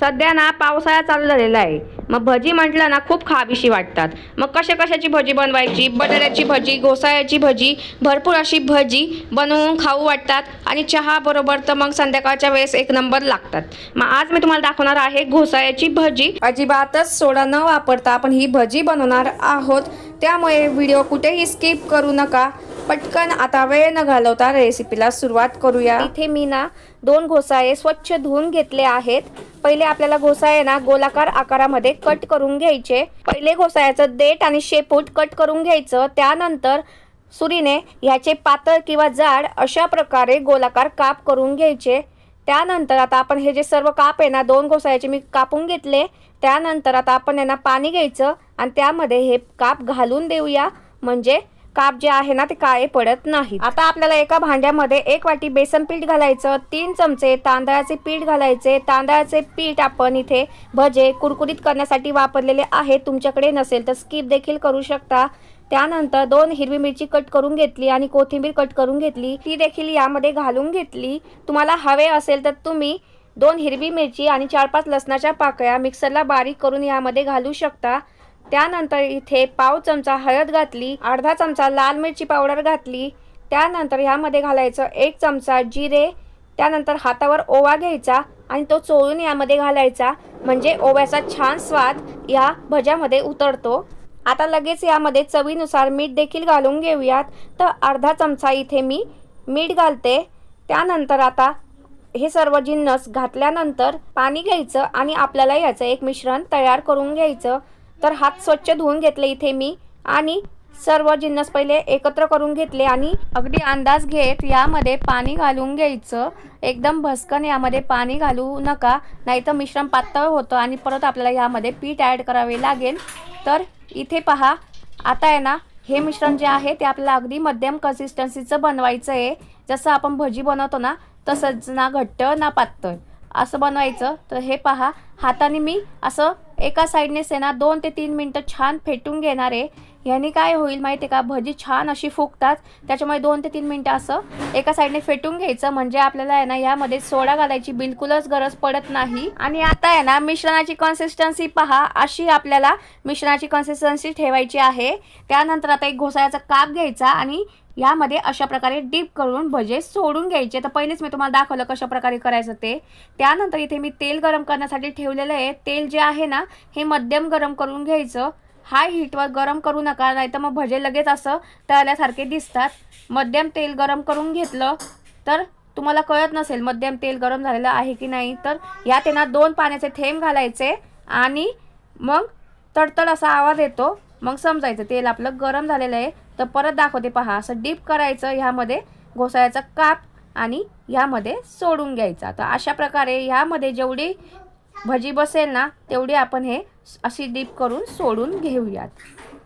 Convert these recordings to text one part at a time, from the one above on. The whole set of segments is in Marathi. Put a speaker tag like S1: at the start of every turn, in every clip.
S1: सध्या ना पावसाळा चालू झालेला आहे. मग भजी म्हटलं ना खूप खावीशी वाटतात. मग कशा कशाची भजी बनवायची? बटाट्याची भजी घोसाळ्याची भजी भरपूर अशी भजी बनवून खाऊ वाटतात आणि चहा बरोबर तर मग संध्याकाळच्या वेळेस एक नंबर लागतात. मग आज मी तुम्हाला दाखवणार आहे घोसाळ्याची भजी. अजिबातच सोडा न वापरता आपण ही भजी बनवणार आहोत. त्यामुळे व्हिडिओ कुठेही स्किप करू नका. पटकन आता वेळ न घालवता रेसिपीला सुरुवात करूया. इथे मी ना दोन घोसाळे स्वच्छ धुवून घेतले आहेत. पहिले आपल्याला घोसाळे ना गोलाकार आकारामध्ये कट करून घ्यायचे. पहिले घोसाळ्याचं देठ आणि शेपूट कट करून घ्यायचं. त्यानंतर सुरीने ह्याचे पातळ किंवा जाड अशा प्रकारे गोलाकार काप करून घ्यायचे. त्यानंतर आता आपण हे जे सर्व काप आहे ना दोन घोसाळ्याचे मी कापून घेतले. त्यानंतर आता आपण यांना पाणी घ्यायचं आणि त्यामध्ये हे काप घालून देऊया. म्हणजे काप जे आहे ना ते काळे पडत नाही आता आपल्याला एका भांड्यामध्ये एक वाटी बेसन पीठ घालायचं तीन चमचे तांदळाचे पीठ घालायचे. तांदळाचे पीठ आपण इथे भजे कुरकुरीत करण्यासाठी वापरलेले आहे तुमच्याकडे नसेल तर स्किप देखील करू शकता. त्यानंतर दोन हिरवी मिरची कट करून घेतली आणि कोथिंबीर कट करून घेतली. ती देखील यामध्ये घालून घेतली. तुम्हाला हवे असेल तर तुम्ही दोन हिरवी मिरची आणि चार पाच लसणाच्या पाकळ्या मिक्सरला बारीक करून यामध्ये घालू शकता. त्यानंतर इथे पाव चमचा हळद घातली अर्धा चमचा लाल मिरची पावडर घातली. त्यानंतर ह्यामध्ये घालायचं एक चमचा जिरे त्यानंतर हातावर ओवा घ्यायचा आणि तो चोळून यामध्ये घालायचा. म्हणजे ओव्याचा छान स्वाद या भज्यामध्ये उतरतो. आता लगेच यामध्ये चवीनुसार मीठ देखील घालून घेऊयात. तर अर्धा चमचा इथे मी मीठ घालते. त्यानंतर आता हे सर्व जिन्नस घातल्यानंतर पाणी घ्यायचं आणि आपल्याला याचं एक मिश्रण तयार करून घ्यायचं. तर हात स्वच्छ धुवून घेतले इथे मी आणि सर्व जिन्नस पहिले एकत्र करून घेतले आणि अगदी अंदाज घेत यामध्ये पाणी घालून घ्यायचं. एकदम भस्कन यामध्ये पाणी घालू नका नाहीतर मिश्रण पातळ होतं आणि परत आपल्याला यामध्ये पीठ ॲड करावे लागेल. तर इथे पहा आता आहे ना हे मिश्रण जे आहे ते आपल्याला अगदी मध्यम कन्सिस्टन्सीचं बनवायचं आहे जसं आपण भजी बनवतो ना तसंच ना घट्ट ना पातळ. असं बनवायचं. तर हे पहा हाताने मी असं एका साईडनेच आहे ना दोन ते तीन मिनटं छान फेटून घेणारे आहे. काय होईल माहिती आहे का? भजी छान अशी फुगतात. त्याच्यामुळे दोन ते तीन मिनटं असं एका साईडने फेटून घ्यायचं. म्हणजे आपल्याला आहे ना यामध्ये सोडा घालायची बिलकुलच गरज पडत नाही. आणि आता आहे ना मिश्रणाची कन्सिस्टन्सी पहा. अशी आपल्याला मिश्रणाची कन्सिस्टन्सी ठेवायची आहे. त्यानंतर आता एक घोसाळ्याचा काप घ्यायचा आणि यामध्ये अशा प्रकारे डीप करून भजे सोडून घ्यायचे. तर पहिलेच मी तुम्हाला दाखवलं कशा प्रकारे करायचं ते. त्यानंतर इथे मी तेल गरम करण्यासाठी ठेवलेलं आहे. तेल जे आहे ना हे मध्यम गरम करून घ्यायचं. हाय हीटवर गरम करू नका नाहीतर मग भजे लगेच असं तळल्यासारखे दिसतात. मध्यम तेल गरम करून घेतलं तर तुम्हाला कळत नसेल मध्यम तेल गरम झालेलं आहे की नाही. तर या तेना दोन पाण्याचे थेंब घालायचे आणि मग तडतड असा आवाज येतो. मग समजायचं तेल आपलं गरम झालेलं आहे तर परत दाखवते पहा असं डीप करायचं ह्यामध्ये घोसाळ्याचा काप आणि ह्यामध्ये सोडून घ्यायचा. तर अशा प्रकारे ह्यामध्ये जेवढी भजी बसेल ना तेवढी आपण हे अशी डीप करून सोडून घेऊयात.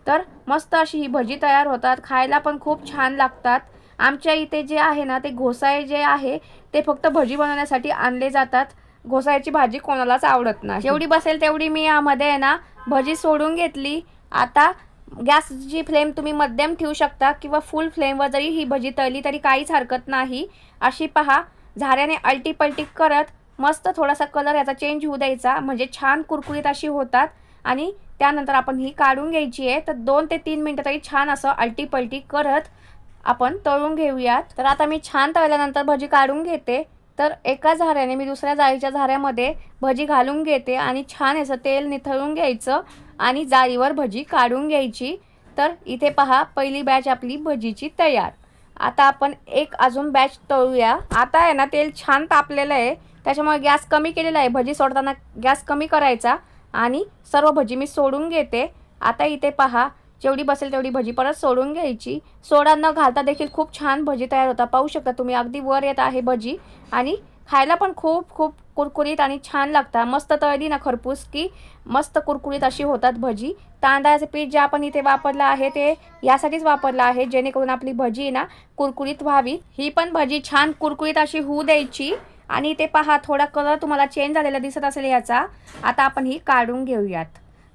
S1: तर मस्त अशी ही भजी तयार होतात खायला पण खूप छान लागतात. आमच्या इथे जे आहे ना ते घोसाळे जे आहे ते फक्त भजी बनवण्यासाठी आणले जातात. घोसाळ्याची भाजी कोणालाच आवडत नाही. जेवढी बसेल तेवढी मी यामध्ये आहे ना भजी सोडून घेतली. आता गॅसची फ्लेम तुम्ही मध्यम ठेवू शकता किंवा फुल फ्लेमवर जरी ही भजी तळली तरी काहीच हरकत नाही. अशी पहा झाऱ्याने अल्टीपल्टी करत मस्त थोडासा कलर याचा चेंज होऊ द्यायचा. म्हणजे छान कुरकुरीत अशी होतात. आणि त्यानंतर आपण ही काढून घ्यायची आहे. तर दोन ते तीन मिनटं तरी छान असं अल्टीपल्टी करत आपण तळून घेऊयात. तर आता मी छान तळल्यानंतर भजी काढून घेते. तर एका झाऱ्याने मी दुसऱ्या जाळीच्या झाऱ्यामध्ये भजी घालून घेते आणि छान असं तेल निथळून घ्यायचं आणि जाळीवर भजी काढून घ्यायची. तर इथे पहा पहिली बॅच आपली भजीची तयार. आता आपण एक अजून बॅच तळूया. आता आहे ना तेल छान तापलेलं आहे. त्याच्यामुळे गॅस कमी केलेला आहे. भजी सोडताना गॅस कमी करायचा आणि सर्व भजी मी सोडून घेते. आता इथे पहा जेवढी बसेल तेवढी भजी. परत सोडून घ्यायची. सोडा न घालता देखील खूप छान भजी तयार होता. पाहू शकता तुम्ही अगदी वर येत आहे भजी. आणि खायला पण खूप खूप कुरकुरीत आणि छान लागतात मस्त तळली ना खरपूस की मस्त कुरकुरीत अशी होतात भजी. तांदळाचं पीठ जे आपण इथे वापरलं आहे ते यासाठीच वापरलं आहे. जेणेकरून आपली भजी ना कुरकुरीत व्हावी. ही पण भजी छान कुरकुरीत अशी होऊ द्यायची. आणि ते पहा थोडा कलर तुम्हाला चेंज झालेला दिसत असेल याचा आता आपण ही काढून घेऊयात.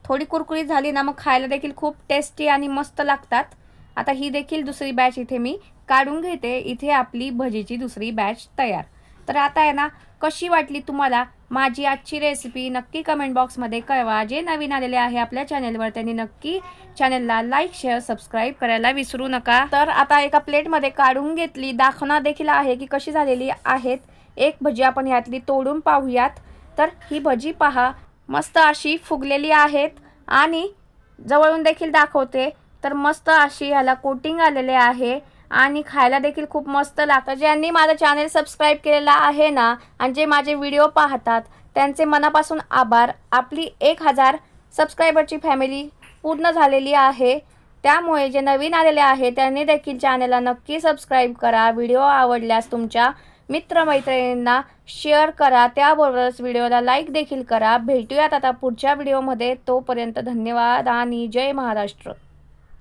S1: थोडी कुरकुरीत झाली ना मग खायला देखील खूप टेस्टी आणि मस्त लागतात. आता ही देखील दुसरी बॅच इथे मी काढून घेते. इथे आपली भजीची दुसरी बॅच तयार. तर आता आहे ना कशी वाटली तुम्हाला माझी आजची रेसिपी नक्की कमेंट बॉक्समध्ये कळवा. जे नवीन आलेले आहे आपल्या चॅनेलवर त्यांनी नक्की चॅनेलला लाईक शेअर सबस्क्राईब करायला विसरू नका. तर आता एका प्लेटमध्ये काढून घेतली. दाखवणार देखील आहे की कशी झालेली आहेत. एक भजी आपण ह्यातली तोडून पाहूयात. तर ही भजी पहा. मस्त अशी फुगलेली आहेत. आणि जवळून देखील दाखवते. तर मस्त अशी ह्याला कोटिंग आलेले आहे. आणि खायला देखील खूप मस्त लागतं. ज्यांनी माझं चॅनल सबस्क्राईब केलेला आहे ना आणि जे माझे व्हिडिओ पाहतात त्यांचे मनापासून आभार. आपली एक हजार सबस्क्रायबरची फॅमिली पूर्ण झालेली आहे. त्यामुळे जे नवीन आलेले आहे त्यांनी देखील चॅनलला नक्की सबस्क्राईब करा. व्हिडिओ आवडल्यास तुमच्या मित्रमैत्रिणींना शेअर करा. त्याबरोबरच व्हिडिओला लाईक देखील करा. भेटूयात आता पुढच्या व्हिडिओमध्ये तोपर्यंत धन्यवाद आणि जय महाराष्ट्र.